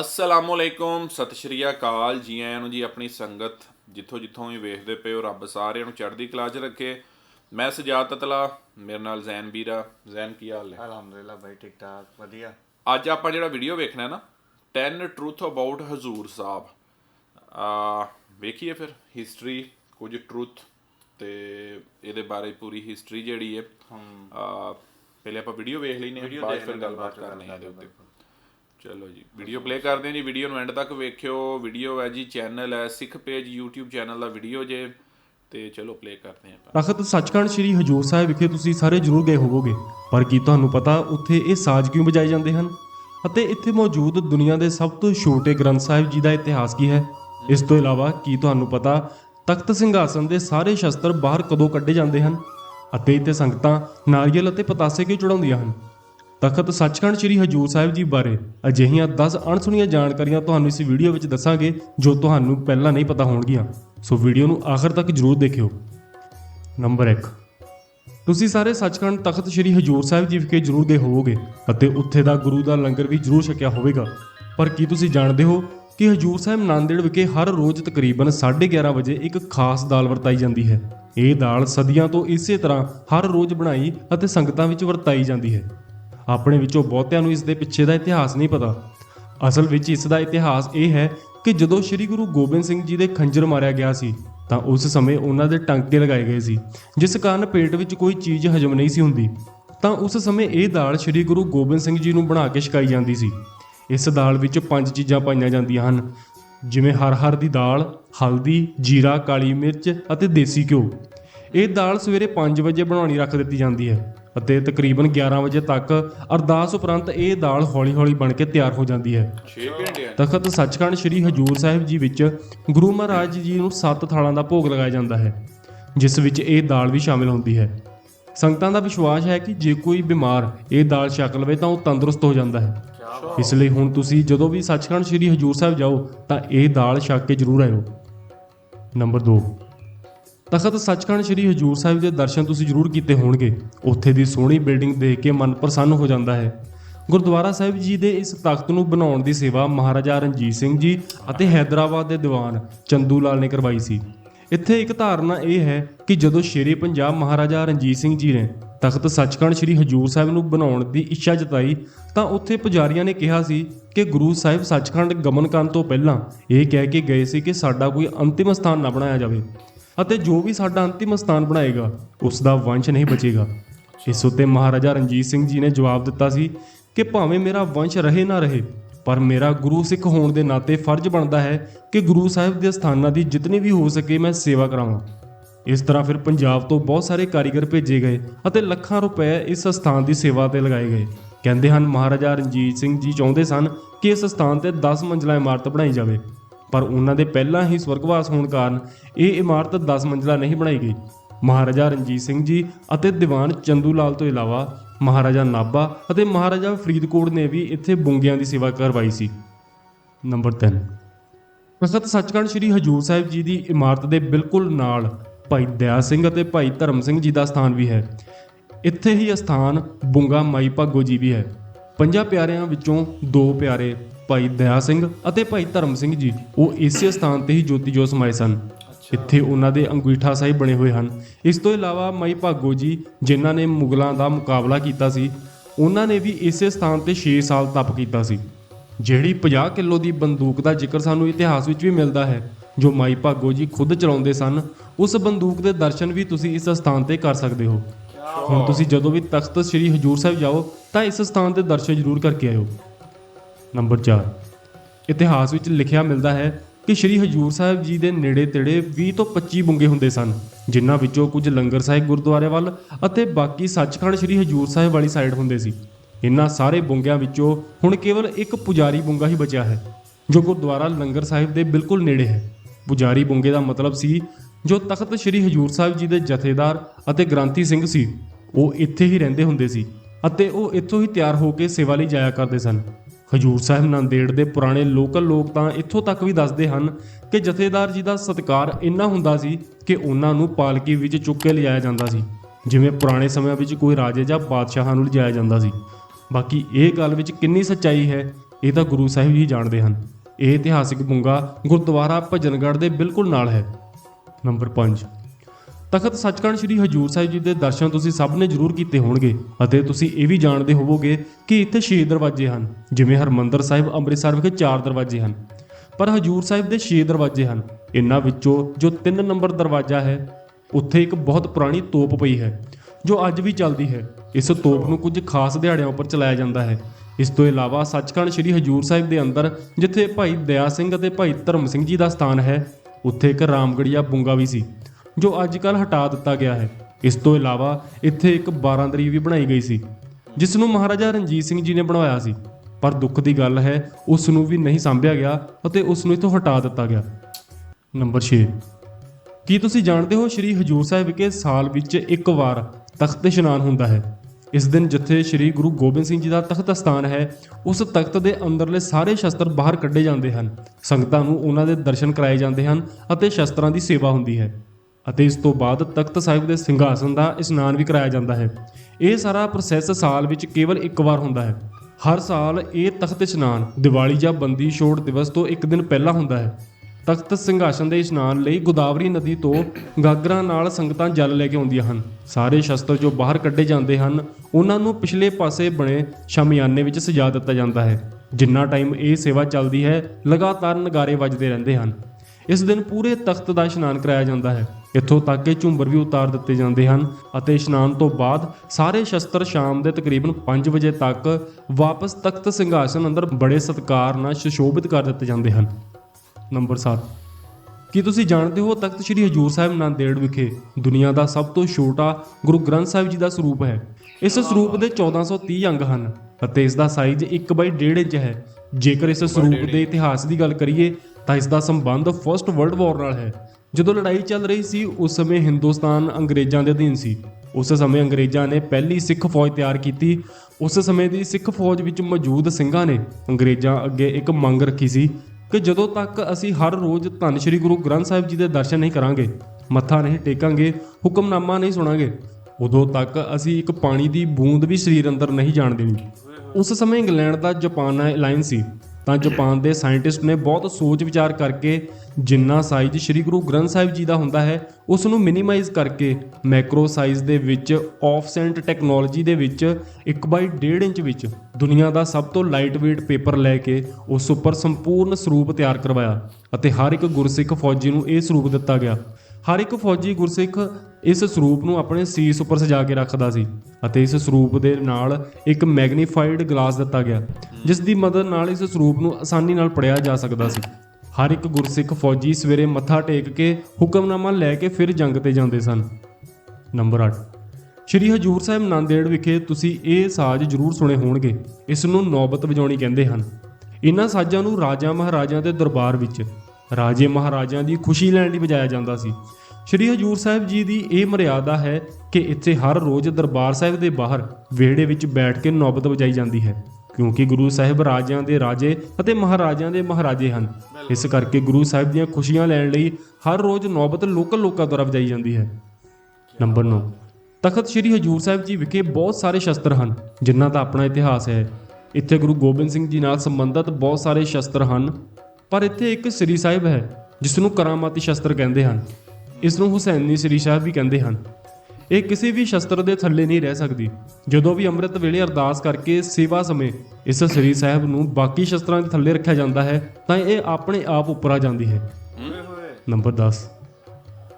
ਅਸਲਾਮੁਅਲੈਕੁਮ ਸਤਿ ਸ਼੍ਰੀ ਅਕਾਲ। ਜੀ ਆਇਆਂ ਨੂੰ ਜੀ ਆਪਣੀ ਸੰਗਤ ਜਿੱਥੋਂ ਜਿੱਥੋਂ ਵੀ ਵੇਖਦੇ ਪਏ ਹੋ ਰੱਬ ਸਾਰਿਆਂ ਨੂੰ ਚੜ੍ਹਦੀ ਕਲਾ 'ਚ ਰੱਖੇ। ਮੈਂ ਸਜਾਦ ਤਤਲਾ ਮੇਰੇ ਨਾਲ ਜ਼ੈਨ ਵੀਰਾ ਜ਼ੈਨ ਕੀ ਹਾਲ ਹੈ ਅਲਹਮਦੁਲਿਲਾ ਭਾਈ ਠੀਕ ਠਾਕ ਵਧੀਆ। ਅੱਜ ਆਪਾਂ ਜਿਹੜਾ ਵੀਡੀਓ ਵੇਖਣਾ ਹੈ ਨਾ 10 ਟਰੂਥ ਅਬਾਊਟ ਹਜ਼ੂਰ ਸਾਹਿਬ। ਆ ਵੇਖੀਏ ਫਿਰ ਹਿਸਟਰੀ ਕੁਝ ਟਰੂਥ ਤੇ ਇਹਦੇ ਬਾਰੇ ਪੂਰੀ ਹਿਸਟਰੀ ਜਿਹੜੀ ਹੈ ਆ ਪਹਿਲੇ ਆਪਾਂ ਵੀਡੀਓ ਵੇਖ ਲੈਨੇ ਆ ਬਾਅਦ ਫਿਰ ਗੱਲਬਾਤ ਕਰਨੀ ਹੈ ਇਹਦੇ ਉੱਤੇ। ਚਲੋ ਜੀ ਵੀਡੀਓ ਪਲੇ ਕਰਦੇ ਹਾਂ ਜੀ ਵੀਡੀਓ ਨੂੰ ਐਂਡ ਤੱਕ ਵੇਖਿਓ ਵੀਡੀਓ ਹੈ ਜੀ ਚੈਨਲ ਹੈ, ਸਿੱਖ ਪੇਜ YouTube ਚੈਨਲ ਦਾ ਵੀਡੀਓ ਜੇ, ਤੇ ਚਲੋ ਪਲੇ ਕਰਦੇ ਹਾਂ ਤਖਤ ਸੱਚਖੰਡ ਸ੍ਰੀ ਹਜੂਰ ਸਾਹਿਬ ਵਿਖੇ ਤੁਸੀਂ ਸਾਰੇ ਜ਼ਰੂਰ ਗਏ ਹੋਵੋਗੇ, ਪਰ ਕੀ ਤੁਹਾਨੂੰ ਪਤਾ ਉੱਥੇ ਇਹ ਸਾਜ਼ ਕਿਉਂ ਵਜਾਏ ਜਾਂਦੇ ਹਨ? ਅਤੇ ਇੱਥੇ ਮੌਜੂਦ ਦੁਨੀਆ ਦੇ ਸਭ ਤੋਂ ਛੋਟੇ ਗ੍ਰੰਥ ਸਾਹਿਬ ਜੀ ਦਾ ਇਤਿਹਾਸ ਕੀ ਹੈ? ਇਸ ਤੋਂ ਇਲਾਵਾ ਕੀ ਤੁਹਾਨੂੰ ਪਤਾ ਤਖਤ ਸਿੰਘਾਸਨ ਦੇ ਸਾਰੇ ਸ਼ਸਤਰ ਬਾਹਰ ਕਦੋਂ ਕੱਢੇ ਜਾਂਦੇ ਹਨ? ਅਤੇ ਇੱਥੇ ਸੰਗਤਾਂ ਨਾਰੀਅਲ ਅਤੇ ਪਤਾਸੇ ਕਿਉਂ ਚੜਾਉਂਦੀਆਂ ਹਨ? ਤਖਤ ਸੱਚਖੰਡ ਸ੍ਰੀ ਹਜੂਰ ਸਾਹਿਬ ਜੀ ਬਾਰੇ ਅਜਿਹੀਆਂ 10 ਅਣਸੁਣੀਆਂ ਜਾਣਕਾਰੀਆਂ ਤੁਹਾਨੂੰ ਇਸ ਵੀਡੀਓ ਵਿੱਚ ਦੱਸਾਂਗੇ, ਜੋ ਤੁਹਾਨੂੰ ਪਹਿਲਾਂ ਨਹੀਂ ਪਤਾ ਹੋਣਗੀਆਂ। ਸੋ ਵੀਡੀਓ ਨੂੰ ਆਖਰ ਤੱਕ ਜ਼ਰੂਰ ਦੇਖਿਓ। ਨੰਬਰ 1 ਤੁਸੀਂ ਸਾਰੇ ਸੱਚਖੰਡ ਤਖਤ ਸ੍ਰੀ ਹਜੂਰ ਸਾਹਿਬ ਜੀ ਵਿਖੇ ਜ਼ਰੂਰ ਗਏ ਹੋਵੋਗੇ ਅਤੇ ਉੱਥੇ ਦਾ ਗੁਰੂ ਦਾ ਲੰਗਰ ਵੀ ਜ਼ਰੂਰ ਛਕਿਆ ਹੋਵੇਗਾ। ਪਰ ਕੀ ਤੁਸੀਂ ਜਾਣਦੇ ਹੋ ਕਿ ਹਜੂਰ ਸਾਹਿਬ ਨਾਂਦੇੜ ਵਿਖੇ ਹਰ ਰੋਜ਼ ਤਕਰੀਬਨ 11:30 ਵਜੇ ਇੱਕ ਖਾਸ ਦਾਲ ਵਰਤਾਈ ਜਾਂਦੀ ਹੈ? ਇਹ ਦਾਲ ਸਦੀਆਂ ਤੋਂ ਇਸੇ ਤਰ੍ਹਾਂ ਹਰ ਰੋਜ਼ ਬਣਾਈ ਅਤੇ ਸੰਗਤਾਂ ਵਿੱਚ ਵਰਤਾਈ ਜਾਂਦੀ ਹੈ। ਆਪਣੇ ਵਿੱਚੋਂ ਬਹੁਤਿਆਂ ਨੂੰ ਇਸ ਦੇ ਪਿੱਛੇ ਦਾ ਇਤਿਹਾਸ ਨਹੀਂ ਪਤਾ। ਅਸਲ ਵਿੱਚ ਇਸ ਦਾ ਇਤਿਹਾਸ ਇਹ ਹੈ ਕਿ ਜਦੋਂ ਸ੍ਰੀ ਗੁਰੂ ਗੋਬਿੰਦ ਸਿੰਘ ਜੀ ਦੇ ਖੰਜਰ ਮਾਰਿਆ ਗਿਆ ਸੀ, ਤਾਂ ਉਸ ਸਮੇਂ ਉਹਨਾਂ ਦੇ ਟਾਂਕੇ ਲਗਾਏ ਗਏ ਸੀ, ਜਿਸ ਕਾਰਨ ਪੇਟ ਵਿੱਚ ਕੋਈ ਚੀਜ਼ ਹਜਮ ਨਹੀਂ ਸੀ ਹੁੰਦੀ। ਤਾਂ ਉਸ ਸਮੇਂ ਇਹ ਦਾਲ ਸ੍ਰੀ ਗੁਰੂ ਗੋਬਿੰਦ ਸਿੰਘ ਜੀ ਨੂੰ ਬਣਾ ਕੇ ਛਕਾਈ ਜਾਂਦੀ ਸੀ। ਇਸ ਦਾਲ ਵਿੱਚ ਪੰਜ ਚੀਜ਼ਾਂ ਪਾਈਆਂ ਜਾਂਦੀਆਂ ਹਨ, ਜਿਵੇਂ ਹਰ ਹਰ ਦੀ ਦਾਲ, ਹਲਦੀ, ਜੀਰਾ, ਕਾਲੀ ਮਿਰਚ ਅਤੇ ਦੇਸੀ ਘਿਓ। ਇਹ ਦਾਲ ਸਵੇਰੇ 5 ਵਜੇ ਬਣਾਉਣੀ ਰੱਖ ਦਿੱਤੀ ਜਾਂਦੀ ਹੈ। ਅਤੇ ਤਕਰੀਬਨ 11 ਵਜੇ ਤੱਕ ਅਰਦਾਸ ਉਪਰੰਤ ਇਹ ਦਾਲ ਹੌਲੀ-ਹੌਲੀ ਬਣ ਕੇ ਤਿਆਰ ਹੋ ਜਾਂਦੀ ਹੈ। 6 ਘੰਟੇ ਤਖਤ ਸੱਚਖੰਡ ਸ੍ਰੀ ਹਜੂਰ ਸਾਹਿਬ ਜੀ ਵਿੱਚ ਗੁਰੂ ਮਹਾਰਾਜ ਜੀ ਨੂੰ ਸੱਤ ਥਾਲਾਂ ਦਾ ਭੋਗ ਲਗਾਇਆ ਜਾਂਦਾ ਹੈ, ਜਿਸ ਵਿੱਚ ਇਹ ਦਾਲ ਵੀ ਸ਼ਾਮਿਲ ਹੁੰਦੀ ਹੈ। ਸੰਗਤਾਂ ਦਾ ਵਿਸ਼ਵਾਸ ਹੈ ਕਿ ਜੇ ਕੋਈ ਬਿਮਾਰ ਇਹ ਦਾਲ ਛਕ ਲਵੇ ਤਾਂ ਉਹ ਤੰਦਰੁਸਤ ਹੋ ਜਾਂਦਾ ਹੈ। ਇਸ ਲਈ ਹੁਣ ਤੁਸੀਂ ਜਦੋਂ ਵੀ ਸੱਚਖੰਡ ਸ੍ਰੀ ਹਜੂਰ ਸਾਹਿਬ ਜਾਓ ਤਾਂ ਇਹ ਦਾਲ ਛਕ ਕੇ ਜ਼ਰੂਰ ਆਇਓ। ਨੰਬਰ 2 ਤਖਤ ਸੱਚਖੰਡ ਸ੍ਰੀ ਹਜੂਰ ਸਾਹਿਬ ਦੇ ਦਰਸ਼ਨ ਤੁਸੀਂ ਜ਼ਰੂਰ ਕੀਤੇ ਹੋਣਗੇ। ਉੱਥੇ ਦੀ ਸੋਹਣੀ ਬਿਲਡਿੰਗ ਦੇਖ ਕੇ ਮਨ ਪ੍ਰਸੰਨ ਹੋ ਜਾਂਦਾ ਹੈ। ਗੁਰਦੁਆਰਾ ਸਾਹਿਬ ਜੀ ਦੇ ਇਸ ਤਖਤ ਨੂੰ ਬਣਾਉਣ ਦੀ ਸੇਵਾ ਮਹਾਰਾਜਾ ਰਣਜੀਤ ਸਿੰਘ ਜੀ ਅਤੇ ਹੈਦਰਾਬਾਦ ਦੇ ਦੀਵਾਨ ਚੰਦੂ ਲਾਲ ਨੇ ਕਰਵਾਈ ਸੀ। ਇੱਥੇ ਇੱਕ ਧਾਰਨਾ ਇਹ ਹੈ ਕਿ ਜਦੋਂ ਸ਼ੇਰੇ ਪੰਜਾਬ ਮਹਾਰਾਜਾ ਰਣਜੀਤ ਸਿੰਘ ਜੀ ਨੇ ਤਖਤ ਸੱਚਖੰਡ ਸ੍ਰੀ ਹਜੂਰ ਸਾਹਿਬ ਨੂੰ ਬਣਾਉਣ ਦੀ ਇੱਛਾ ਜਤਾਈ, ਤਾਂ ਉੱਥੇ ਪੁਜਾਰੀਆਂ ਨੇ ਕਿਹਾ ਸੀ ਕਿ ਗੁਰੂ ਸਾਹਿਬ ਸੱਚਖੰਡ ਗਮਨ ਕਰਨ ਤੋਂ ਪਹਿਲਾਂ ਇਹ ਕਹਿ ਕੇ ਗਏ ਸੀ ਕਿ ਸਾਡਾ ਕੋਈ ਅੰਤਿਮ ਸਥਾਨ ਨਾ ਬਣਾਇਆ ਜਾਵੇ। ਅਤੇ ਜੋ ਵੀ ਸਾਡਾ ਅੰਤਿਮ ਸਥਾਨ ਬਣਾਏਗਾ ਉਸ ਦਾ ਵੰਸ਼ ਨਹੀਂ ਬਚੇਗਾ। ਇਸ ਉੱਤੇ ਮਹਾਰਾਜਾ ਰਣਜੀਤ ਸਿੰਘ ਜੀ ਨੇ ਜਵਾਬ ਦਿੱਤਾ ਸੀ ਕਿ ਭਾਵੇਂ ਮੇਰਾ ਵੰਸ਼ ਰਹੇ ਨਾ ਰਹੇ, ਪਰ ਮੇਰਾ ਗੁਰੂ ਸਿੱਖ ਹੋਣ ਦੇ ਨਾਤੇ ਫਰਜ਼ ਬਣਦਾ ਹੈ ਕਿ ਗੁਰੂ ਸਾਹਿਬ ਦੇ ਸਥਾਨਾਂ ਦੀ ਜਿਤਨੀ ਵੀ ਹੋ ਸਕੇ ਮੈਂ ਸੇਵਾ ਕਰਾਵਾਂ। ਇਸ ਤਰ੍ਹਾਂ ਫਿਰ ਪੰਜਾਬ ਤੋਂ ਬਹੁਤ ਸਾਰੇ ਕਾਰੀਗਰ ਭੇਜੇ ਗਏ ਅਤੇ ਲੱਖਾਂ ਰੁਪਏ ਇਸ ਸਥਾਨ ਦੀ ਸੇਵਾ ਤੇ ਲਗਾਏ ਗਏ। ਕਹਿੰਦੇ ਹਨ, ਮਹਾਰਾਜਾ ਰਣਜੀਤ ਸਿੰਘ ਜੀ ਚਾਹੁੰਦੇ ਸਨ ਕਿ ਇਸ ਸਥਾਨ ਤੇ 10 ਮੰਜ਼ਲਾ ਇਮਾਰਤ ਬਣਾਈ ਜਾਵੇ। ਪਰ ਉਹਨਾਂ ਦੇ ਪਹਿਲਾਂ ਹੀ ਸਵਰਗਵਾਸ ਹੋਣ ਕਾਰਨ ਇਹ ਇਮਾਰਤ 10 ਮੰਜ਼ਲਾ ਨਹੀਂ ਬਣਾਈ ਗਈ। ਮਹਾਰਾਜਾ ਰਣਜੀਤ ਸਿੰਘ ਜੀ ਅਤੇ ਦੀਵਾਨ ਚੰਦੂ ਲਾਲ ਤੋਂ ਇਲਾਵਾ ਮਹਾਰਾਜਾ ਨਾਭਾ ਅਤੇ ਮਹਾਰਾਜਾ ਫਰੀਦਕੋਟ ਨੇ ਵੀ ਇੱਥੇ ਬੁੰਗਿਆਂ ਦੀ ਸੇਵਾ ਕਰਵਾਈ ਸੀ। ਨੰਬਰ 3 ਤਖਤ ਸੱਚਖੰਡ ਸ੍ਰੀ ਹਜੂਰ ਸਾਹਿਬ ਜੀ ਦੀ ਇਮਾਰਤ ਦੇ ਬਿਲਕੁਲ ਨਾਲ ਭਾਈ ਦਇਆ ਸਿੰਘ ਅਤੇ ਭਾਈ ਧਰਮ ਸਿੰਘ ਜੀ ਦਾ ਸਥਾਨ ਵੀ ਹੈ। ਇੱਥੇ ਹੀ ਅਸਥਾਨ ਬੁੰਗਾ ਮਾਈ ਭਾਗੋ ਜੀ ਵੀ ਹੈ। ਪੰਜਾਂ ਪਿਆਰਿਆਂ ਵਿੱਚੋਂ ਦੋ ਪਿਆਰੇ ਭਾਈ ਦਇਆ ਸਿੰਘ ਅਤੇ ਭਾਈ ਧਰਮ ਸਿੰਘ ਜੀ ਉਹ ਇਸੇ ਸਥਾਨ ਤੇ ਹੀ ਜੋਤੀ ਜੋ ਸਮਾਏ ਸਨ। ਇੱਥੇ ਉਹਨਾਂ ਦੇ ਅੰਗੂਠਾ ਸਾਹਿਬ ਬਣੇ ਹੋਏ ਹਨ। ਇਸ ਤੋਂ ਇਲਾਵਾ ਮਾਈ ਭਾਗੋ ਜੀ ਜਿਨ੍ਹਾਂ ਨੇ ਮੁਗਲਾਂ ਦਾ ਮੁਕਾਬਲਾ ਕੀਤਾ ਸੀ ਉਹਨਾਂ ਨੇ ਵੀ ਇਸੇ ਸਥਾਨ ਤੇ 6 ਸਾਲ ਤਪ ਕੀਤਾ ਸੀ। ਜਿਹੜੀ 50 ਕਿਲੋ ਦੀ ਬੰਦੂਕ ਦਾ ਜ਼ਿਕਰ ਸਾਨੂੰ ਇਤਿਹਾਸ ਵਿੱਚ ਵੀ ਮਿਲਦਾ ਹੈ ਜੋ ਮਾਈ ਭਾਗੋ ਜੀ ਖੁਦ ਚਲਾਉਂਦੇ ਸਨ ਉਸ ਬੰਦੂਕ ਦੇ ਦਰਸ਼ਨ ਵੀ ਤੁਸੀਂ ਇਸ ਸਥਾਨ ਤੇ ਕਰ ਸਕਦੇ ਹੋ। ਹੁਣ ਤੁਸੀਂ ਜਦੋਂ ਵੀ ਤਖਤ ਸ੍ਰੀ ਹਜੂਰ ਸਾਹਿਬ ਜਾਓ ਤਾਂ ਇਸ ਸਥਾਨ ਦੇ ਦਰਸ਼ਨ ਜ਼ਰੂਰ ਕਰਕੇ ਆਇਓ। ਨੰਬਰ 4 ਇਤਿਹਾਸ ਵਿੱਚ ਲਿਖਿਆ ਮਿਲਦਾ ਹੈ ਕਿ ਸ੍ਰੀ ਹਜੂਰ ਸਾਹਿਬ ਜੀ ਦੇ ਨੇੜੇ ਤੇੜੇ 20 ਤੋਂ 25 ਬੁੰਗੇ ਹੁੰਦੇ ਸਨ, ਜਿਨ੍ਹਾਂ ਵਿੱਚੋਂ ਕੁਝ ਲੰਗਰ ਸਾਹਿਬ ਗੁਰਦੁਆਰੇ ਵੱਲ ਅਤੇ ਬਾਕੀ ਸੱਚਖੰਡ ਸ੍ਰੀ ਹਜੂਰ ਸਾਹਿਬ ਵਾਲੀ ਸਾਈਡ ਹੁੰਦੇ ਸੀ। ਇਨ੍ਹਾਂ ਸਾਰੇ ਬੁੰਗਿਆਂ ਵਿੱਚੋਂ ਹੁਣ ਕੇਵਲ ਇੱਕ ਪੁਜਾਰੀ ਬੁੰਗਾ ਹੀ ਬਚਿਆ ਹੈ, ਜੋ ਗੁਰਦੁਆਰਾ ਲੰਗਰ ਸਾਹਿਬ ਦੇ ਬਿਲਕੁਲ ਨੇੜੇ ਹੈ। ਪੁਜਾਰੀ ਬੁੰਗੇ ਦਾ ਮਤਲਬ ਸੀ, ਜੋ ਤਖਤ ਸ੍ਰੀ ਹਜੂਰ ਸਾਹਿਬ ਜੀ ਦੇ ਜਥੇਦਾਰ ਅਤੇ ਗ੍ਰਾਂਤੀ ਸਿੰਘ ਸੀ। ਉਹ ਇੱਥੇ ਹੀ ਰਹਿੰਦੇ ਹੁੰਦੇ ਸੀ ਅਤੇ ਉਹ ਇੱਥੋਂ ਹੀ ਤਿਆਰ ਹੋ ਕੇ ਸੇਵਾ ਲਈ ਜਾਇਆ ਕਰਦੇ ਸਨ। ਹਜੂਰ ਸਾਹਿਬ ਨਾਂਦੇੜ ਦੇ ਪੁਰਾਣੇ ਲੋਕਲ ਲੋਕ ਤਾਂ ਇੱਥੋਂ ਤੱਕ ਵੀ ਦੱਸਦੇ ਹਨ ਕਿ ਜਥੇਦਾਰ ਜੀ ਦਾ ਸਤਿਕਾਰ ਇੰਨਾ ਹੁੰਦਾ ਸੀ ਕਿ ਉਹਨਾਂ ਨੂੰ ਪਾਲਕੀ ਵਿੱਚ ਚੁੱਕ ਕੇ ਲਿਜਾਇਆ ਜਾਂਦਾ ਸੀ। ਜਿਵੇਂ ਪੁਰਾਣੇ ਸਮਿਆਂ ਵਿੱਚ ਕੋਈ ਰਾਜੇ ਜਾਂ ਬਾਦਸ਼ਾਹਾਂ ਨੂੰ ਲਿਜਾਇਆ ਜਾਂਦਾ ਸੀ। ਬਾਕੀ ਇਹ ਗੱਲ ਵਿੱਚ ਕਿੰਨੀ ਸੱਚਾਈ ਹੈ, ਇਹ ਤਾਂ ਗੁਰੂ ਸਾਹਿਬ ਜੀ ਜਾਣਦੇ ਹਨ। ਇਹ ਇਤਿਹਾਸਿਕ ਬੁੰਗਾ ਗੁਰਦੁਆਰਾ ਭਜਨਗੜ੍ਹ ਦੇ ਬਿਲਕੁਲ ਨਾਲ ਹੈ। ਨੰਬਰ 5 ਤਖਤ ਸੱਚਖੰਡ ਸ੍ਰੀ ਹਜੂਰ ਸਾਹਿਬ ਜੀ ਦੇ ਦਰਸ਼ਨ ਤੁਸੀਂ ਸਭ ਨੇ ਜ਼ਰੂਰ ਕੀਤੇ ਹੋਣਗੇ ਅਤੇ ਤੁਸੀਂ ਇਹ ਵੀ ਜਾਣਦੇ ਹੋਵੋਗੇ ਕਿ ਇੱਥੇ 6 ਦਰਵਾਜ਼ੇ ਹਨ, ਜਿਵੇਂ ਹਰਮੰਦਰ ਸਾਹਿਬ, ਅੰਮ੍ਰਿਤਸਰ ਵਿਖੇ 4 ਦਰਵਾਜ਼ੇ ਹਨ। ਪਰ ਹਜੂਰ ਸਾਹਿਬ ਦੇ 6 ਦਰਵਾਜ਼ੇ ਹਨ। ਇਨ੍ਹਾਂ ਵਿੱਚੋਂ ਜੋ 3 ਨੰਬਰ ਦਰਵਾਜ਼ਾ ਹੈ, ਉੱਥੇ ਇੱਕ ਬਹੁਤ ਪੁਰਾਣੀ ਤੋਪ ਪਈ ਹੈ, ਜੋ ਅੱਜ ਵੀ ਚੱਲਦੀ ਹੈ। ਇਸ ਤੋਪ ਨੂੰ ਕੁਝ ਖਾਸ ਦਿਹਾੜਿਆਂ ਉੱਪਰ ਚਲਾਇਆ ਜਾਂਦਾ ਹੈ। ਇਸ ਤੋਂ ਇਲਾਵਾ ਸੱਚਖੰਡ ਸ੍ਰੀ ਹਜੂਰ ਸਾਹਿਬ ਦੇ ਅੰਦਰ, ਜਿੱਥੇ ਭਾਈ ਦਇਆ ਸਿੰਘ ਅਤੇ ਭਾਈ ਧਰਮ ਸਿੰਘ ਜੀ ਦਾ ਸਥਾਨ ਹੈ, ਉੱਥੇ ਇੱਕ ਰਾਮਗੜੀਆ ਬੁੰਗਾ ਵੀ ਸੀ। ਜੋ ਅੱਜ ਕੱਲ੍ਹ ਹਟਾ ਦਿੱਤਾ ਗਿਆ ਹੈ। ਇਸ ਤੋਂ ਇਲਾਵਾ ਇੱਥੇ ਇੱਕ ਬਾਰਾਂਦਰੀ ਵੀ ਬਣਾਈ ਗਈ ਸੀ ਜਿਸ ਨੂੰ ਮਹਾਰਾਜਾ ਰਣਜੀਤ ਸਿੰਘ ਜੀ ਨੇ ਬਣਵਾਇਆ ਸੀ। ਪਰ ਦੁੱਖ ਦੀ ਗੱਲ ਹੈ ਉਸ ਨੂੰ ਵੀ ਨਹੀਂ ਸੰਭਿਆ ਗਿਆ ਅਤੇ ਉਸ ਨੂੰ ਇੱਥੋਂ ਹਟਾ ਦਿੱਤਾ ਗਿਆ। ਨੰਬਰ 6 ਕੀ ਤੁਸੀਂ ਜਾਣਦੇ ਹੋ ਸ਼੍ਰੀ ਹਜੂਰ ਸਾਹਿਬ ਵਿਖੇ ਸਾਲ ਵਿੱਚ ਇੱਕ ਵਾਰ ਤਖਤ ਇਸ਼ਨਾਨ ਹੁੰਦਾ ਹੈ? ਇਸ ਦਿਨ ਜਿੱਥੇ ਸ਼੍ਰੀ ਗੁਰੂ ਗੋਬਿੰਦ ਸਿੰਘ ਜੀ ਦਾ ਤਖਤ ਸਥਾਨ ਹੈ, ਉਸ ਤਖਤ ਦੇ ਅੰਦਰਲੇ ਸਾਰੇ ਸ਼ਸਤਰ ਬਾਹਰ ਕੱਢੇ ਜਾਂਦੇ ਹਨ। ਸੰਗਤਾਂ ਨੂੰ ਉਹਨਾਂ ਦੇ ਦਰਸ਼ਨ ਕਰਾਏ ਜਾਂਦੇ ਹਨ ਅਤੇ ਸ਼ਸਤਰਾਂ ਦੀ ਸੇਵਾ ਹੁੰਦੀ ਹੈ। ਅਤੇ ਇਸ ਤੋਂ ਬਾਅਦ ਤਖਤ ਸਾਹਿਬ ਦੇ ਸਿੰਘਾਸਨ ਦਾ ਇਸ਼ਨਾਨ ਵੀ ਕਰਾਇਆ ਜਾਂਦਾ ਹੈ। ਇਹ ਸਾਰਾ ਪ੍ਰੋਸੈਸ ਸਾਲ ਵਿੱਚ ਕੇਵਲ ਇੱਕ ਵਾਰ ਹੁੰਦਾ ਹੈ। ਹਰ ਸਾਲ ਇਹ ਤਖਤ ਇਸ਼ਨਾਨ, ਦੀਵਾਲੀ ਜਾਂ ਬੰਦੀ ਛੋੜ ਦਿਵਸ ਤੋਂ ਇੱਕ ਦਿਨ ਪਹਿਲਾਂ ਹੁੰਦਾ ਹੈ। ਤਖਤ ਸਿੰਘਾਸਨ ਦੇ ਇਸ਼ਨਾਨ ਲਈ ਗੋਦਾਵਰੀ ਨਦੀ ਤੋਂ ਗਾਗਰਾਂ ਨਾਲ ਸੰਗਤਾਂ ਜਲ ਲੈ ਕੇ ਆਉਂਦੀਆਂ ਹਨ। ਸਾਰੇ ਸ਼ਸਤਰ ਜੋ ਬਾਹਰ ਕੱਢੇ ਜਾਂਦੇ ਹਨ, ਉਹਨਾਂ ਨੂੰ ਪਿਛਲੇ ਪਾਸੇ ਬਣੇ ਸ਼ਾਮਿਆਨੇ ਵਿੱਚ ਸਜਾ ਦਿੱਤਾ ਜਾਂਦਾ ਹੈ। ਜਿੰਨਾ ਟਾਈਮ ਇਹ ਸੇਵਾ ਚੱਲਦੀ ਹੈ, ਲਗਾਤਾਰ ਨਗਾਰੇ ਵੱਜਦੇ ਰਹਿੰਦੇ ਹਨ। ਇਸ ਦਿਨ ਪੂਰੇ ਤਖਤ ਦਾ ਇਸ਼ਨਾਨ ਕਰਾਇਆ ਜਾਂਦਾ ਹੈ। ਇੱਥੋਂ ਤੱਕ ਕਿ ਝੁੰਬਰ ਵੀ ਉਤਾਰ ਦਿੱਤੇ ਜਾਂਦੇ ਹਨ ਅਤੇ ਇਸ਼ਨਾਨ ਤੋਂ ਬਾਅਦ ਸਾਰੇ ਸ਼ਸਤਰ ਸ਼ਾਮ ਦੇ ਤਕਰੀਬਨ 5 ਵਜੇ ਤੱਕ ਵਾਪਸ ਤਖਤ ਸਿੰਘਾਸਨ ਅੰਦਰ ਬੜੇ ਸਤਿਕਾਰ ਨਾਲ ਸੁਸ਼ੋਭਿਤ ਕਰ ਦਿੱਤੇ ਜਾਂਦੇ ਹਨ। ਨੰਬਰ 7 ਕੀ ਤੁਸੀਂ ਜਾਣਦੇ ਹੋ ਤਖਤ ਸ੍ਰੀ ਹਜੂਰ ਸਾਹਿਬ ਨਾਂਦੇੜ ਵਿਖੇ ਦੁਨੀਆ ਦਾ ਸਭ ਤੋਂ ਛੋਟਾ ਗੁਰੂ ਗ੍ਰੰਥ ਸਾਹਿਬ ਜੀ ਦਾ ਸਰੂਪ ਹੈ? ਇਸ ਸਰੂਪ ਦੇ 1430 ਅੰਗ ਹਨ ਅਤੇ ਇਸ ਦਾ ਸਾਈਜ਼ 1/1.5 ਇੰਚ ਹੈ। ਜੇਕਰ ਇਸ ਸਰੂਪ ਦੇ ਇਤਿਹਾਸ ਦੀ ਗੱਲ ਕਰੀਏ ਤਾਂ ਇਸ ਦਾ ਸੰਬੰਧ ਫਰਸਟ ਵਰਲਡ ਵਾਰ ਨਾਲ ਹੈ। ਜਦੋਂ ਲੜਾਈ ਚੱਲ ਰਹੀ ਸੀ, ਉਸ ਸਮੇਂ ਹਿੰਦੁਸਤਾਨ ਅੰਗਰੇਜ਼ਾਂ ਦੇ ਅਧੀਨ ਸੀ। ਉਸ ਸਮੇਂ ਅੰਗਰੇਜ਼ਾਂ ਨੇ ਪਹਿਲੀ ਸਿੱਖ ਫੌਜ ਤਿਆਰ ਕੀਤੀ। ਉਸ ਸਮੇਂ ਦੀ ਸਿੱਖ ਫੌਜ ਵਿੱਚ ਮੌਜੂਦ ਸਿੰਘਾਂ ਨੇ ਅੰਗਰੇਜ਼ਾਂ ਅੱਗੇ ਇੱਕ ਮੰਗ ਰੱਖੀ ਸੀ ਕਿ ਜਦੋਂ ਤੱਕ ਅਸੀਂ ਹਰ ਰੋਜ਼ ਧੰਨ ਸ਼੍ਰੀ ਗੁਰੂ ਗ੍ਰੰਥ ਸਾਹਿਬ ਜੀ ਦੇ ਦਰਸ਼ਨ ਨਹੀਂ ਕਰਾਂਗੇ, ਮੱਥਾ ਨਹੀਂ ਟੇਕਾਂਗੇ, ਹੁਕਮਨਾਮਾ ਨਹੀਂ ਸੁਣਾਂਗੇ, ਉਦੋਂ ਤੱਕ ਅਸੀਂ ਇੱਕ ਪਾਣੀ ਦੀ ਬੂੰਦ ਵੀ ਸਰੀਰ ਅੰਦਰ ਨਹੀਂ ਜਾਣ ਦੇਣੀ। ਉਸ ਸਮੇਂ ਇੰਗਲੈਂਡ ਦਾ ਜਾਪਾਨ ਨਾਲ ਅਲਾਈਅੰਸ ਸੀ। ਤਾਂ ਜਾਪਾਨ ਦੇ ਸਾਇੰਟਿਸਟ ਨੇ ਬਹੁਤ ਸੋਚ ਵਿਚਾਰ ਕਰਕੇ ਜਿੰਨਾ ਸਾਈਜ਼ ਸ੍ਰੀ ਗੁਰੂ ਗ੍ਰੰਥ ਸਾਹਿਬ ਜੀ ਦਾ ਹੁੰਦਾ ਹੈ ਉਸ ਨੂੰ ਮਿਨੀਮਾਈਜ਼ ਕਰਕੇ ਮੈਕਰੋ ਸਾਈਜ਼ ਦੇ ਵਿੱਚ ਆਫਸੈਂਟ ਟੈਕਨੋਲੋਜੀ ਦੇ ਵਿੱਚ 1/1.5 ਇੰਚ ਵਿੱਚ ਦੁਨੀਆ ਦਾ ਸਭ ਤੋਂ ਲਾਈਟ weight ਪੇਪਰ ਲੈ ਕੇ ਉਸ ਉੱਪਰ ਸੰਪੂਰਨ ਸਰੂਪ ਤਿਆਰ ਕਰਵਾਇਆ ਅਤੇ ਹਰ ਇੱਕ ਗੁਰਸਿੱਖ ਫੌਜੀ ਨੂੰ ਇਹ ਸਰੂਪ ਦਿੱਤਾ ਗਿਆ। ਹਰ ਇੱਕ ਫੌਜੀ ਗੁਰਸਿੱਖ ਇਸ ਸਰੂਪ ਨੂੰ ਆਪਣੇ ਸੀਸ ਉੱਪਰ ਸਜਾ ਕੇ ਰੱਖਦਾ ਸੀ ਅਤੇ ਇਸ ਸਰੂਪ ਦੇ ਨਾਲ ਇੱਕ ਮੈਗਨੀਫਾਈਡ ਗਲਾਸ ਦਿੱਤਾ ਗਿਆ, ਜਿਸ ਦੀ ਮਦਦ ਨਾਲ ਇਸ ਸਰੂਪ ਨੂੰ ਆਸਾਨੀ ਨਾਲ ਪੜਿਆ ਜਾ ਸਕਦਾ ਸੀ। ਹਰ ਇੱਕ ਗੁਰਸਿੱਖ ਫੌਜੀ ਸਵੇਰੇ ਮੱਥਾ ਟੇਕ ਕੇ ਹੁਕਮਨਾਮਾ ਲੈ ਕੇ ਫਿਰ ਜੰਗ ਤੇ ਜਾਂਦੇ ਸਨ। ਨੰਬਰ 8 ਸ਼੍ਰੀ ਹਜੂਰ ਸਾਹਿਬ ਨਾਂਦੇੜ ਵਿਖੇ ਤੁਸੀਂ ਇਹ ਸਾਜ਼ ਜ਼ਰੂਰ ਸੁਣੇ ਹੋਣਗੇ, ਇਸ ਨੂੰ ਨੌਬਤ ਵਜਾਉਣੀ ਕਹਿੰਦੇ ਹਨ। ਇਹਨਾਂ ਸਾਜ਼ਾਂ ਨੂੰ ਰਾਜਾ ਮਹਾਰਾਜਿਆਂ ਦੇ ਦਰਬਾਰ ਵਿੱਚ ਰਾਜੇ ਮਹਾਰਾਜਿਆਂ ਦੀ ਖੁਸ਼ੀ ਲੈਣ ਲਈ ਵਜਾਇਆ ਜਾਂਦਾ ਸੀ। ਸ਼੍ਰੀ ਹਜੂਰ ਸਾਹਿਬ ਜੀ ਦੀ ਇਹ ਮਰਿਆਦਾ ਹੈ ਕਿ ਇੱਥੇ ਹਰ ਰੋਜ਼ ਦਰਬਾਰ ਸਾਹਿਬ ਦੇ ਬਾਹਰ ਵਿਹੜੇ ਵਿੱਚ ਬੈਠ ਕੇ ਨੌਬਤ ਵਜਾਈ ਜਾਂਦੀ ਹੈ, ਕਿਉਂਕਿ ਗੁਰੂ ਸਾਹਿਬ ਰਾਜਿਆਂ ਦੇ ਰਾਜੇ ਅਤੇ ਮਹਾਰਾਜਿਆਂ ਦੇ ਮਹਾਰਾਜੇ ਹਨ। ਇਸ ਕਰਕੇ ਗੁਰੂ ਸਾਹਿਬ ਦੀਆਂ ਖੁਸ਼ੀਆਂ ਲੈਣ ਲਈ ਹਰ ਰੋਜ਼ ਨੌਬਤ ਲੋਕਲ ਲੋਕਾਂ ਦੁਆਰਾ ਵਜਾਈ ਜਾਂਦੀ ਹੈ। ਨੰਬਰ 9 ਤਖਤ ਸ੍ਰੀ ਹਜੂਰ ਸਾਹਿਬ ਜੀ ਵਿਖੇ ਬਹੁਤ ਸਾਰੇ ਸ਼ਸਤਰ ਹਨ, ਜਿਨ੍ਹਾਂ ਦਾ ਆਪਣਾ ਇਤਿਹਾਸ ਹੈ। ਇੱਥੇ ਗੁਰੂ ਗੋਬਿੰਦ ਸਿੰਘ ਜੀ ਨਾਲ ਸੰਬੰਧਿਤ ਬਹੁਤ ਸਾਰੇ ਸ਼ਸਤਰ ਹਨ। ਪਰ ਇੱਥੇ ਇੱਕ ਸ੍ਰੀ ਸਾਹਿਬ ਹੈ ਜਿਸ ਨੂੰ ਕਰਾਮਾਤੀ ਸ਼ਸਤਰ ਕਹਿੰਦੇ ਹਨ। ਇਸ ਨੂੰ ਹੁਸੈਨੀ ਸ੍ਰੀ ਸਾਹਿਬ ਵੀ ਕਹਿੰਦੇ ਹਨ। ਇਹ ਕਿਸੇ ਵੀ ਸ਼ਸਤਰ ਦੇ ਥੱਲੇ ਨਹੀਂ ਰਹਿ ਸਕਦੀ। ਜਦੋਂ ਵੀ ਅੰਮ੍ਰਿਤ ਵੇਲੇ ਅਰਦਾਸ ਕਰਕੇ ਸੇਵਾ ਸਮੇਂ ਇਸ ਸ੍ਰੀ ਸਾਹਿਬ ਨੂੰ ਬਾਕੀ ਸ਼ਸਤਰਾਂ ਦੇ ਥੱਲੇ ਰੱਖਿਆ ਜਾਂਦਾ ਹੈ, ਤਾਂ ਇਹ ਆਪਣੇ ਆਪ ਉੱਪਰ ਆ ਜਾਂਦੀ ਹੈ। ਨੰਬਰ 10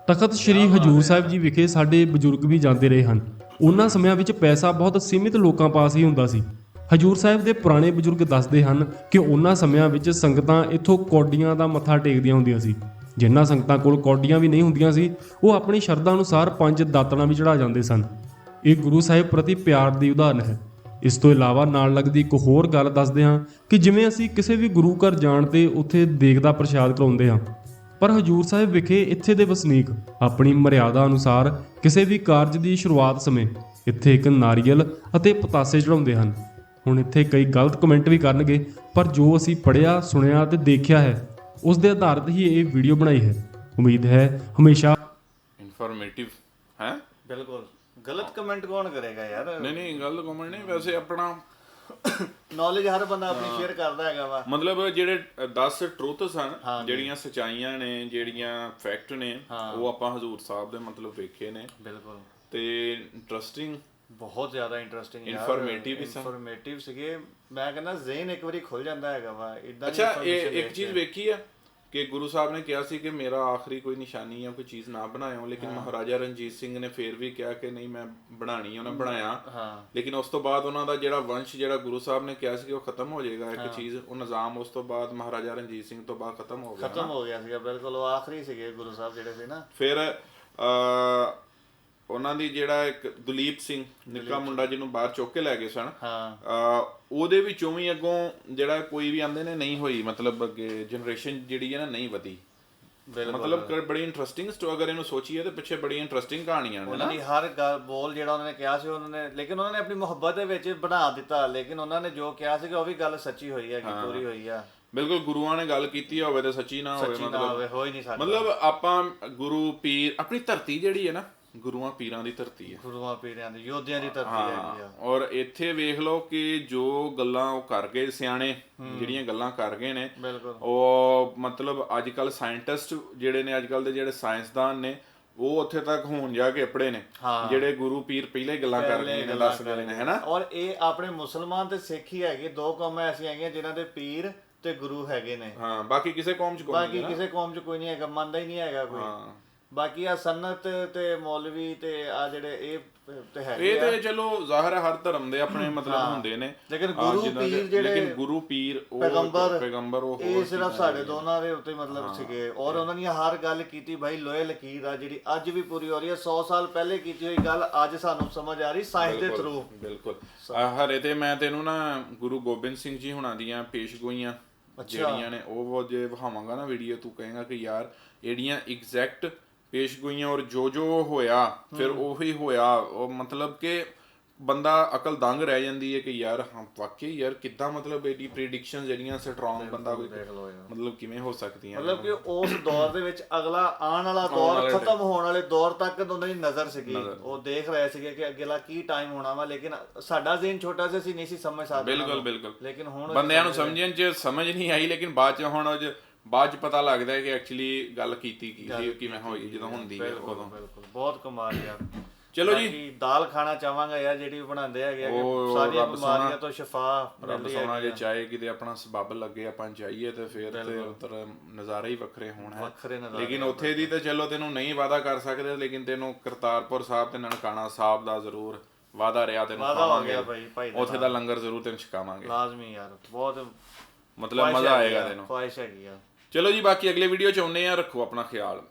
ਤਖਤ ਸ੍ਰੀ ਹਜੂਰ ਸਾਹਿਬ ਜੀ ਵਿਖੇ ਸਾਡੇ ਬਜ਼ੁਰਗ ਵੀ ਜਾਂਦੇ ਰਹੇ ਹਨ। ਉਹਨਾਂ ਸਮਿਆਂ ਵਿੱਚ ਪੈਸਾ ਬਹੁਤ ਸੀਮਿਤ ਲੋਕਾਂ ਪਾਸ ਹੀ ਹੁੰਦਾ ਸੀ। ਹਜੂਰ ਸਾਹਿਬ ਦੇ ਪੁਰਾਣੇ ਬਜ਼ੁਰਗ ਦੱਸਦੇ ਹਨ ਕਿ ਉਹਨਾਂ ਸਮਿਆਂ ਵਿੱਚ ਸੰਗਤਾਂ ਇੱਥੋਂ ਕੌਡੀਆਂ ਦਾ ਮੱਥਾ ਟੇਕਦੀਆਂ ਹੁੰਦੀਆਂ ਸੀ। ਜਿਨ੍ਹਾਂ ਸੰਗਤਾਂ ਕੋਲ ਕੌਡੀਆਂ ਵੀ ਨਹੀਂ ਹੁੰਦੀਆਂ ਸੀ, ਉਹ ਆਪਣੀ ਸ਼ਰਧਾ ਅਨੁਸਾਰ ਪੰਜ ਦਾਤਣਾ ਵੀ ਚੜਾ ਜਾਂਦੇ ਸਨ। ਇਹ ਗੁਰੂ ਸਾਹਿਬ ਪ੍ਰਤੀ ਪਿਆਰ ਦੀ ਉਦਾਹਰਨ ਹੈ। ਇਸ ਤੋਂ ਇਲਾਵਾ ਨਾਲ ਲੱਗਦੀ ਇੱਕ ਹੋਰ ਗੱਲ ਦੱਸਦੇ ਹਾਂ ਕਿ ਜਿਵੇਂ ਅਸੀਂ ਕਿਸੇ ਵੀ ਗੁਰੂ ਘਰ ਜਾਣ ਤੇ ਉੱਥੇ ਦੇਗ ਦਾ ਪ੍ਰਸ਼ਾਦ ਕਰਾਉਂਦੇ ਹਾਂ, ਪਰ ਹਜੂਰ ਸਾਹਿਬ ਵਿਖੇ ਇੱਥੇ ਦੇ ਵਸਨੀਕ ਆਪਣੀ ਮਰਿਆਦਾ ਅਨੁਸਾਰ ਕਿਸੇ ਵੀ ਕਾਰਜ ਦੀ ਸ਼ੁਰੂਆਤ ਸਮੇਂ ਇੱਥੇ ਇੱਕ ਨਾਰੀਅਲ ਅਤੇ ਪਤਾਸੇ ਚੜਾਉਂਦੇ ਹਨ। ਹੁਣ ਇੱਥੇ ਕਈ ਗਲਤ ਕਮੈਂਟ ਵੀ ਕਰਨਗੇ ਪਰ ਜੋ ਅਸੀਂ ਪੜ੍ਹਿਆ ਸੁਣਿਆ ਤੇ ਦੇਖਿਆ ਹੈ ਉਸ ਦੇ ਆਧਾਰਿਤ ਹੀ ਇਹ ਵੀਡੀਓ ਬਣਾਈ ਹੈ। ਉਮੀਦ ਹੈ ਹਮੇਸ਼ਾ ਇਨਫੋਰਮੇਟਿਵ ਹੈ? ਬਿਲਕੁਲ। ਗਲਤ ਕਮੈਂਟ ਕੌਣ ਕਰੇਗਾ ਯਾਰ? ਨਹੀਂ ਨਹੀਂ ਗੱਲ ਕਮੈਂਟ ਨਹੀਂ ਵੈਸੇ ਆਪਣਾ ਨੌਲੇਜ ਹਰ ਬੰਦਾ ਆਪਣੀ ਸ਼ੇਅਰ ਕਰਦਾ ਹੈਗਾ ਵਾ। ਮਤਲਬ ਜਿਹੜੇ 10 ਟਰੂਥਸ ਹਨ ਜਿਹੜੀਆਂ ਸਚਾਈਆਂ ਨੇ ਜਿਹੜੀਆਂ ਫੈਕਟ ਨੇ ਉਹ ਆਪਾਂ ਹਜ਼ੂਰ ਸਾਹਿਬ ਦੇ ਮਤਲਬ ਵੇਖੇ ਨੇ। ਬਿਲਕੁਲ। ਤੇ ਇੰਟਰਸਟਿੰਗ ਬਹੁਤ ਜ਼ਿਆਦਾ ਇੰਟਰਸਟਿੰਗ Informative ਵੀ ਸਨ। ਇਨਫੋਰਮੇਟਿਵ ਸੀਗੇ। ਮੈਂ ਕਹਿੰਦਾ ਜ਼ੇਨ ਇੱਕ ਵਾਰੀ ਖੁੱਲ ਜਾਂਦਾ ਹੈਗਾ ਵਾ ਇਦਾਂ ਅੱਛਾ ਇਹ ਇੱਕ ਚੀਜ਼ ਵੇਖੀ ਆ ਕਿ ਗੁਰੂ ਸਾਹਿਬ ਨੇ ਕਿਹਾ ਸੀ ਕਿ ਮੇਰਾ ਆਖਰੀ ਕੋਈ ਨਿਸ਼ਾਨੀ ਜਾਂ ਕੋਈ ਚੀਜ਼ ਨਾ ਬਣਾਇਓ ਲੇਕਿਨ ਮਹਾਰਾਜਾ ਰਣਜੀਤ ਸਿੰਘ ਨੇ ਫੇਰ ਵੀ ਕਿਹਾ ਕਿ ਨਹੀਂ ਮੈਂ ਬਣਾਣੀ ਉਹਨਾਂ ਬਣਾਇਆ। ਹਾਂ। ਲੇਕਿਨ ਉਸ ਤੋਂ ਬਾਅਦ ਉਹਨਾਂ ਦਾ ਜਿਹੜਾ ਵੰਸ਼ ਜਿਹੜਾ ਗੁਰੂ ਸਾਹਿਬ ਨੇ ਕਿਹਾ ਸੀ ਕਿ ਉਹ ਖਤਮ ਹੋ ਜਾਏਗਾ ਇੱਕ ਚੀਜ਼ ਉਹ ਨਿਜ਼ਾਮ ਉਸ ਤੋਂ ਬਾਅਦ ਮਹਾਰਾਜਾ ਰਣਜੀਤ ਸਿੰਘ ਤੋਂ ਬਾਅਦ ਖਤਮ ਹੋ ਗਿਆ ਖਤਮ ਹੋ ਗਿਆ ਸੀਗਾ ਬਿਲਕੁਲ ਉਹ ਆਖਰੀ ਸੀਗੇ ਗੁਰੂ ਸਾਹਿਬ ਜਿਹੜੇ ਸੀ ਨਾ। ਫਿਰ ਉਹਨਾਂ ਦੀ ਜਿਹੜਾ ਇੱਕ ਦਲੀਪ ਸਿੰਘ ਨਿੱਕਾ ਮੁੰਡਾ ਜਿਹਨੂੰ ਬਾਹਰ ਚੁੱਕ ਕੇ ਲੈ ਗਏ ਸਨ ਹਾਂ। ਉਹਦੇ ਵਿੱਚੋਂ ਵੀ ਅੱਗੋਂ ਜਿਹੜਾ ਕੋਈ ਵੀ ਆਂਦੇ ਨੇ ਨਹੀਂ ਹੋਈ ਮਤਲਬ ਅੱਗੇ ਜਨਰੇਸ਼ਨ ਜਿਹੜੀ ਹੈ ਨਾ ਨਹੀਂ ਵਧੀ। ਮਤਲਬ ਬੜੀ ਇੰਟਰਸਟਿੰਗ ਸਟੋ ਅਗਰ ਇਹਨੂੰ ਸੋਚੀਏ ਤੇ ਪਿੱਛੇ ਬੜੀ ਇੰਟਰਸਟਿੰਗ ਕਹਾਣੀਆਂ ਨੇ ਉਹਨਾਂ ਨਾ ਦੀ ਹਰ ਗੱਲ ਬੋਲ ਜਿਹੜਾ ਉਹਨਾਂ ਨੇ ਕਿਹਾ ਸੀ ਉਹਨਾਂ ਨੇ ਲੇਕਿਨ ਉਹਨਾਂ ਨੇ ਆਪਣੀ ਮੁਹੱਬਤ ਦੇ ਵਿੱਚ ਬਣਾ ਦਿੱਤਾ ਲੇਕਿਨ ਉਹਨਾਂ ਨੇ ਜੋ ਕਿਹਾ ਸੀ ਉਹ ਵੀ ਗੱਲ ਸੱਚੀ ਹੋਈ ਹੈ। ਕਿ ਪੂਰੀ ਹੋਈ ਆ। ਬਿਲਕੁਲ ਗੁਰੂਆਂ ਨੇ ਗੱਲ ਕੀਤੀ ਹੋਵੇ ਤੇ ਸੱਚੀ ਨਾ ਹੋਵੇ ਸੱਚੀ ਨਾ ਮਤਲਬ ਮਤਲਬ ਆਪਾਂ ਗੁਰੂ ਪੀਰ ਆਪਣੀ ਧਰਤੀ ਜਿਹੜੀ ਹੈ ਨਾ ਗੁਰੂਆਂ ਪੀਰਾਂ ਦੀ ਧਰਤੀ ਹੈ ਗੁਰੂਆਂ ਪੀਰਾਂ ਦੀ ਯੋਧਿਆਂ ਦੀ ਧਰਤੀ ਹੈਗੀ ਆ। ਔਰ ਇੱਥੇ ਵੇਖ ਲਓ ਕਿ ਜੋ ਗੱਲਾਂ ਉਹ ਕਰ ਗਏ ਸਿਆਣੇ ਜਿਹੜੀਆਂ ਗੱਲਾਂ ਕਰ ਗਏ ਨੇ ਉਹ ਮਤਲਬ ਅੱਜ ਕੱਲ ਸਾਇੰਟਿਸਟ ਜਿਹੜੇ ਨੇ ਅੱਜ ਕੱਲ ਦੇ ਜਿਹੜੇ ਸਾਇੰਸਦਾਨ ਨੇ ਉਹ ਉੱਥੇ ਤੱਕ ਹੋਣ ਜਾ ਕੇ ਅਪੜੇ ਨੇ। ਜਿਹੜੇ ਗੁਰੂ ਪੀਰ ਪਹਿਲੇ ਗੱਲਾਂ ਕਰ ਗਏ ਨੇ ਦੱਸ ਗਏ ਨੇ ਹੈਨਾ? ਔਰ ਇਹ ਆਪਣੇ ਮੁਸਲਮਾਨ ਤੇ ਸਿੱਖ ਹੀ ਹੈਗੇ ਦੋ ਕੌਮਾਂ ਐਸੀਆਂ ਹੈਗੀਆਂ ਜਿਨ੍ਹਾਂ ਦੇ ਪੀਰ ਤੇ ਗੁਰੂ ਹੈਗੇ ਨੇ। ਹਾਂ ਬਾਕੀ ਕਿਸੇ ਕੌਮ ਚ ਕੋਈ ਨਹੀਂ ਬਾਕੀ ਕਿਸੇ ਕੌਮ 'ਚ ਕੋਈ ਨਹੀਂ ਹੈਗਾ ਮੰਨਦਾ ਹੀ ਨਹੀਂ ਹੈਗਾ ਕੋਈ। ਹਾਂ। ਬਾਕੀ ਆ ਸੰਨਤ ਤੇ ਮੌਲਵੀ ਤੇ ਆ ਜਿਹੜੇ ਇਹ ਤੇ ਹੈਗੇ ਇਹ ਤੇ ਚਲੋ ਜ਼ਾਹਿਰ ਹੈ ਹਰ ਧਰਮ ਦੇ ਆਪਣੇ ਮਤਲਬ ਹੁੰਦੇ ਨੇ। ਲੇਕਿਨ ਹਾਂ, ਗੁਰੂ ਪੀਰ ਜਿਹੜੇ ਲੇਕਿਨ ਗੁਰੂ ਪੀਰ ਉਹ ਪੈਗੰਬਰ ਪੈਗੰਬਰ ਉਹ ਇਹ ਸਿਰਫ ਸਾਡੇ ਦੋਨਾਂ ਦੇ ਉੱਤੇ ਮਤਲਬ ਸੀਗੇ। ਔਰ ਉਹਨਾਂ ਨੇ ਹਰ ਗੱਲ ਕੀਤੀ ਭਾਈ ਲੋਹੇ ਲਕੀਰ ਆ ਜਿਹੜੀ ਅੱਜ ਵੀ ਪੂਰੀ ਹੋ ਰਹੀ ਹੈ। 100 ਸਾਲ ਪਹਿਲੇ ਕੀਤੀ ਹੋਈ ਗੱਲ ਅੱਜ ਸਾਨੂੰ ਸਮਝ ਆ ਰਹੀ ਸਾਇੰਸ ਦੇ ਥਰੂ ਬਿਲਕੁਲ। ਹਰੇ ਤੇ ਮੈਂ ਤੈਨੂੰ ਨਾ ਗੁਰੂ ਗੋਬਿੰਦ ਸਿੰਘ ਜੀ ਹੁਣਾਂ ਦੀਆਂ ਪੇਸ਼ਗੋਈਆਂ ਜਿਹੜੀਆਂ ਨੇ ਉਹ ਉਹ ਜੇ ਵਿਖਾਵਾਂਗਾ ਨਾ ਵੀਡੀਓ ਤੂੰ ਕਹੇਗਾ ਕਿ ਯਾਰ ਇਹੜੀਆਂ ਐਗਜ਼ੈਕਟ ਪੇਸ਼ਗੋਈਆਂ ਔਰ ਜੋ ਜੋ ਹੋਇਆ ਫਿਰ ਉਹੀ ਹੋਇਆ। ਉਹ ਮਤਲਬ ਕਿ ਬੰਦਾ ਅਕਲ ਦੰਗ ਰਹਿ ਜਾਂਦੀ ਹੈ ਕਿ ਯਾਰ ਹਾਂ ਵਾਕਈ ਯਾਰ ਕਿੱਦਾਂ ਮਤਲਬ ਇਹਦੀ ਪ੍ਰੈਡਿਕਸ਼ਨ ਜਿਹੜੀਆਂ ਸਟਰੋਂਗ ਬੰਦਾ ਕੋਈ ਦੇਖ ਲਓ ਯਾਰ। ਮਤਲਬ ਕਿਵੇਂ ਹੋ ਸਕਦੀਆਂ ਮਤਲਬ ਕਿ ਉਸ ਦੌਰ ਦੇ ਵਿੱਚ ਅਗਲਾ ਆਉਣ ਵਾਲਾ ਦੌਰ ਖਤਮ ਹੋਣ ਵਾਲੇ ਦੌਰ ਤੱਕ ਉਹਨਾਂ ਦੀ ਨਜ਼ਰ ਸੀਗੀ। ਉਹ ਦੇਖ ਰਹੇ ਸੀਗੇ ਕਿ ਅਗਲਾ ਕੀ ਟਾਈਮ ਹੋਣਾ ਵਾ ਲੇਕਿਨ ਸਾਡਾ ਜ਼ਿਹਨ ਛੋਟਾ ਸੀ ਅਸੀਂ ਨਹੀਂ ਸੀ ਸਮਝ ਸਕਦੇ ਬਿਲਕੁਲ ਬਿਲਕੁਲ। ਲੇਕਿਨ ਹੁਣ ਬੰਦਿਆਂ ਨੂੰ ਸਮਝਣ ਚ ਸਮਝ ਨਹੀਂ ਆਈ ਲੇਕਿਨ ਬਾਅਦ ਚ ਹੁਣ ਬਾਅਦ ਚ ਪਤਾ ਲੱਗਦਾ ਹੈ ਕਿ ਐਕਚੁਅਲੀ ਗੱਲ ਕੀਤੀ ਕੀ ਸੀ ਕਿਵੇਂ ਹੋਈ ਜਦੋਂ ਹੁੰਦੀ ਹੈ ਉਦੋਂ। ਬਿਲਕੁਲ ਬਹੁਤ ਕਮਾਲ ਯਾਰ। ਚਲੋ ਜੀ। ਦਾਲ ਖਾਣਾ ਚਾਹਾਂਗਾ ਯਾਰ ਜਿਹੜੀ ਬਣਾਉਂਦੇ ਹੈਗੇ ਕਿ ਸਾਰੀਆਂ ਬਿਮਾਰੀਆਂ ਤੋਂ ਸ਼ਿਫਾ ਰੱਬ ਹੈ ਜੇ ਚਾਹੇ ਕਿਤੇ ਆਪਣਾ ਸਬੱਬ ਲੱਗੇ ਆਪਾਂ ਜਾਈਏ ਤੇ ਫਿਰ ਤੇ ਉਧਰ ਨਜ਼ਾਰੇ ਹੀ ਵੱਖਰੇ ਹੋਣ ਹੈ। ਵੱਖਰੇ ਨਜ਼ਾਰੇ ਲੇਕਿਨ ਉੱਥੇ ਦੀ ਤੇ ਚਲੋ ਤੈਨੂੰ ਨਹੀਂ ਵਾਦਾ ਕਰ ਸਕਦੇ ਲੇਕਿਨ ਤੈਨੂੰ ਕਰਤਾਰਪੁਰ ਸਾਹਿਬ ਤੇ ਨਨਕਾਣਾ ਸਾਹਿਬ ਦਾ ਜ਼ਰੂਰ ਵਾਦਾ ਰਿਹਾ ਤੈਨੂੰ ਖਾਵਾਂਗੇ। ਉੱਥੇ ਦਾ ਲੰਗਰ ਜ਼ਰੂਰ ਤੈਨੂੰ ਛਕਾਵਾਂਗੇ। ਲਾਜ਼ਮੀ ਯਾਰ ਬਹੁਤ ਮਤਲਬ ਮਜ਼ਾ ਆਏਗਾ ਤੈਨੂੰ। ਖੁਆਇਸ਼ ਹੈਗੀ ਆ। ਚਲੋ ਜੀ ਬਾਕੀ ਅਗਲੇ ਵੀਡੀਓ ਚ ਆਉਂਦੇ ਆ ਰੱਖੋ ਆਪਣਾ ਖਿਆਲ।